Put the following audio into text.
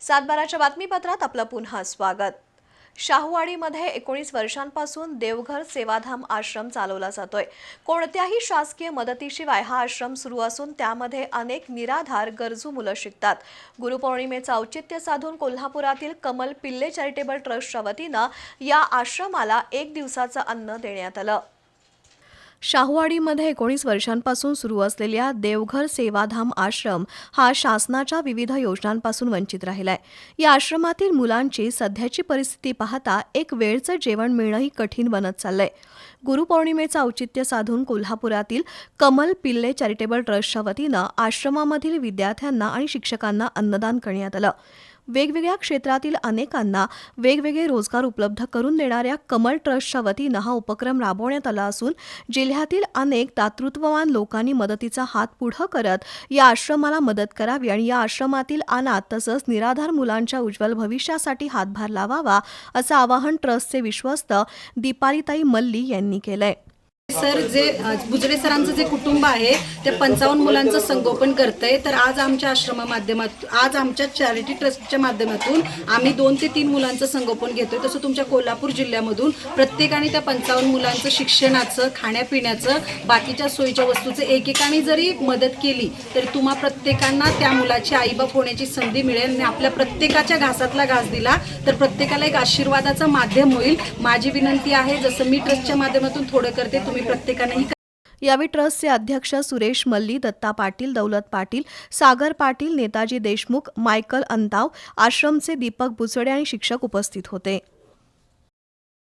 सातबाराच्या बातमीपत्रात आपलं पुन्हा स्वागत. शाहूवाडीमध्ये एकोणीस वर्षांपासून देवघर सेवाधाम आश्रम चालवला जातोय. कोणत्याही शासकीय मदतीशिवाय हा आश्रम सुरू असून त्यामध्ये अनेक निराधार गरजू मुलं शिकतात. गुरुपौर्णिमेचं औचित्य साधून कोल्हापुरातील कमल पिल्ले चॅरिटेबल ट्रस्टच्या वतीनं या आश्रमाला एक दिवसाचं अन्न देण्यात आलं. शाहूवाडीमध्ये एकोणीस वर्षांपासून सुरू असलेल्या देवघर सेवाधाम आश्रम हा शासनाच्या विविध योजनांपासून वंचित राहिलाय. या आश्रमातील मुलांची सध्याची परिस्थिती पाहता एक वेळचं जेवण मिळणंही कठीण बनत चाललंय. गुरुपौर्णिमेचं औचित्य साधून कोल्हापुरातील कमल पिल्ले चॅरिटेबल ट्रस्टच्या वतीनं आश्रमामधील विद्यार्थ्यांना आणि शिक्षकांना अन्नदान करण्यात आलं. वेगवेगळ्या क्षेत्रातील अनेकांना वेगवेगळे रोजगार उपलब्ध करून देणाऱ्या कमल ट्रस्टच्या वतीनं हा उपक्रम राबवण्यात आला असून जिल्ह्यातील अनेक दातृत्ववान लोकांनी मदतीचा हात पुढं करत या आश्रमाला मदत करावी आणि या आश्रमातील अनाथ तसंच निराधार मुलांच्या उज्ज्वल भविष्यासाठी हातभार लावावा असं आवाहन ट्रस्टचे विश्वस्त दीपालीताई मल्ली यांनी केलंय. सर जे बुजरे सरांचं जे कुटुंब आहे ते पंचावन्न मुलांचं संगोपन करतंय. तर आज आमच्या आश्रमा माध्यमातून आज आमच्या चॅरिटी ट्रस्टच्या माध्यमातून आम्ही दोन ते तीन मुलांचं संगोपन घेतोय. तसं तुमच्या कोल्हापूर जिल्ह्यामधून प्रत्येकाने त्या पंचावन्न मुलांचं शिक्षणाचं खाण्यापिण्याचं बाकीच्या सोयीच्या वस्तूचं एकेकाने जरी मदत केली तर तुम्हा प्रत्येकांना त्या मुलाची आईबाप होण्याची संधी मिळेल आणि आपल्या प्रत्येकाच्या घासातला घास दिला तर प्रत्येकाला एक आशीर्वादाचं माध्यम होईल. माझी विनंती आहे जसं मी ट्रस्टच्या माध्यमातून थोडं करते तुम्ही प्रत्येकानेही यावेळी ट्रस्टचे अध्यक्ष सुरेश मल्ली दत्ता पाटील दौलत पाटील सागर पाटील नेताजी देशमुख मायकल अंताव आश्रमचे दीपक बुचडे आणि शिक्षक उपस्थित होते.